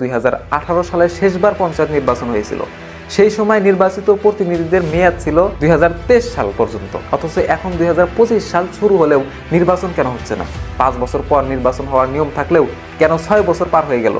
দুই সালে শেষবার পঞ্চায়েত নির্বাচন হয়েছিল। সেই সময় নির্বাচিত প্রতিনিধিদের মেয়াদ ছিল দুই হাজার তেইশ সাল পর্যন্ত। অথচ এখন দুই হাজার পঁচিশ সাল শুরু হলেও নির্বাচন কেন হচ্ছে না? পাঁচ বছর পর নির্বাচন হওয়ার নিয়ম থাকলেও কেন ছয় বছর পার হয়ে গেল?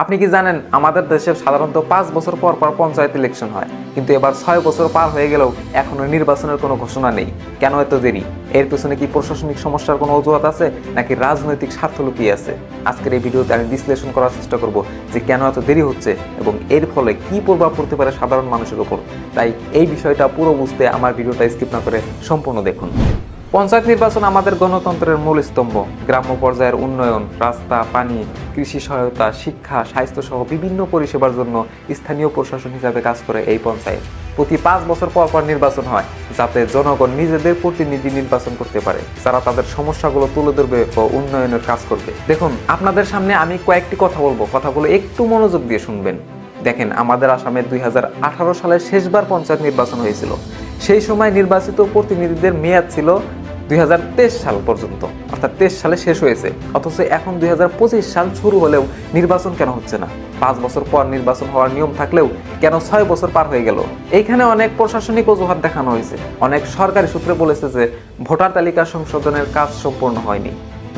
আপনি কি জানেন, আমাদের দেশে সাধারণত পাঁচ বছর পর পর পঞ্চায়েত ইলেকশন হয়। কিন্তু এবার ছয় বছর পার হয়ে গেলেও এখনও নির্বাচনের কোনো ঘোষণা নেই। কেন এত দেরি? এর পেছনে কি প্রশাসনিক সমস্যার কোনো অজুহাত আছে, নাকি রাজনৈতিক স্বার্থ লুকিয়ে আছে? আজকের এই ভিডিওতে আমি বিশ্লেষণ করার চেষ্টা করব যে কেন এত দেরি হচ্ছে এবং এর ফলে কি প্রভাব পড়তে পারে সাধারণ মানুষের উপর। তাই এই বিষয়টা পুরো বুঝতে আমার ভিডিওটা স্কিপ না করে সম্পূর্ণ দেখুন। পঞ্চায়েত নির্বাচন আমাদের গণতন্ত্রের মূল স্তম্ভ। গ্রাম্য পর্যায়ের উন্নয়ন, রাস্তা, পানি, কৃষি সহায়তা, শিক্ষা স্বাস্থ্য সহ বিভিন্ন পরিষেবার জন্য স্থানীয় প্রশাসন হিসাবে কাজ করে এই পঞ্চায়েত। প্রতি পাঁচ বছর পর পর নির্বাচন হয়, যাতে জনগণ নিজেদের প্রতিনিধি নির্বাচন করতে পারে। যারা তাদের সমস্যাগুলো তুলে ধরবে ও উন্নয়নের কাজ করবে। দেখুন, আপনাদের সামনে আমি কয়েকটি কথা বলব। কথাগুলো একটু মনোযোগ দিয়ে শুনবেন। দেখেন, আমাদের আসামে দুই সালে শেষবার পঞ্চায়েত নির্বাচন হয়েছিল। সেই সময় নির্বাচিত প্রতিনিধিদের মেয়াদ ছিল দুই হাজার তেইশ সাল পর্যন্ত। অর্থাৎ তেইশ সালে শেষ হয়েছে। অথচ এখন দুই হাজার পঁচিশ সাল শুরু হলেও নির্বাচন কেন হচ্ছে না? পাঁচ বছর পর নির্বাচন হওয়ার নিয়ম থাকলেও কেন ছয় বছর পার হয়ে গেল? এইখানে অনেক প্রশাসনিক অজুহাত দেখানো হয়েছে। অনেক সরকারি সূত্রে বলেছে যে ভোটার তালিকা সংশোধনের কাজ সম্পূর্ণ হয়নি।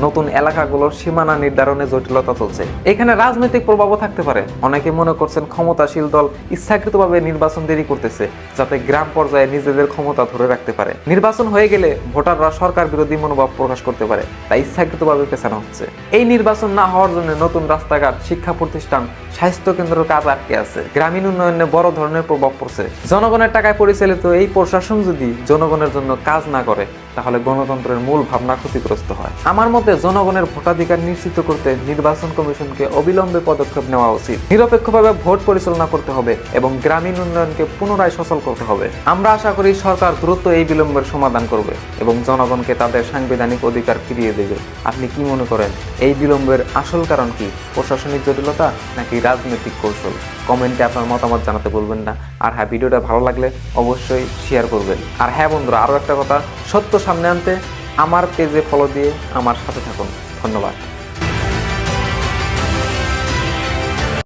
নতুন এলাকাগুলোর সীমানা নির্ধারণে জটিলতা চলছে। এখানে রাজনৈতিক প্রভাবও থাকতে পারে। অনেকে মনে করছেন ক্ষমতাশীল দল ইচ্ছাকৃতভাবে নির্বাচন দেরি করতেছে, যাতে গ্রাম পর্যায়ে নিজেদের ক্ষমতা ধরে রাখতে পারে। নির্বাচন হয়ে গেলে ভোটাররা সরকার বিরোধী মনোভাব প্রকাশ করতে পারে, তাই ইচ্ছাকৃতভাবে পেছানো হচ্ছে। এই নির্বাচন না হওয়ার জন্য নতুন রাস্তাঘাট, শিক্ষা প্রতিষ্ঠান, স্বাস্থ্য কেন্দ্রের কাজ আটকে আছে। গ্রামীণ উন্নয়নে বড় ধরনের প্রভাব পড়ছে। জনগণের টাকায় পরিচালিত এই প্রশাসন যদি জনগণের জন্য কাজ না করে তাহলে গণতন্ত্রের মূল ভাবনা ক্ষতিগ্রস্ত হয়। আমার মতে জনগণের ভোটাধিকার নিশ্চিত করতে নির্বাচন কমিশনকে অবিলম্বে পদক্ষেপ নেওয়া উচিত। নিরপেক্ষভাবে ভোট পরিচালনা করতে হবে এবং গ্রামীণ উন্নয়নকে পুনরায় সচল করতে হবে। আমরা আশা করি সরকার দ্রুত এই বিলম্বের সমাধান করবে এবং জনগণকে তাদের সাংবিধানিক অধিকার ফিরিয়ে দেবে। আপনি কি মনে করেন, এই বিলম্বের আসল কারণ কি? প্রশাসনিক জটিলতা নাকি রাজনৈতিক কৌশল? কমেন্টে আপনার মতামত জানাতে বলবেন না। আর হ্যাঁ ভিডিওটা ভালো লাগলে অবশ্যই শেয়ার করবেন। আর হ্যাঁ বন্ধুরা আরও একটা কথা, সত্য সামনে আনতে আমার পেজে ফলো দিয়ে আমার সাথে থাকুন। ধন্যবাদ।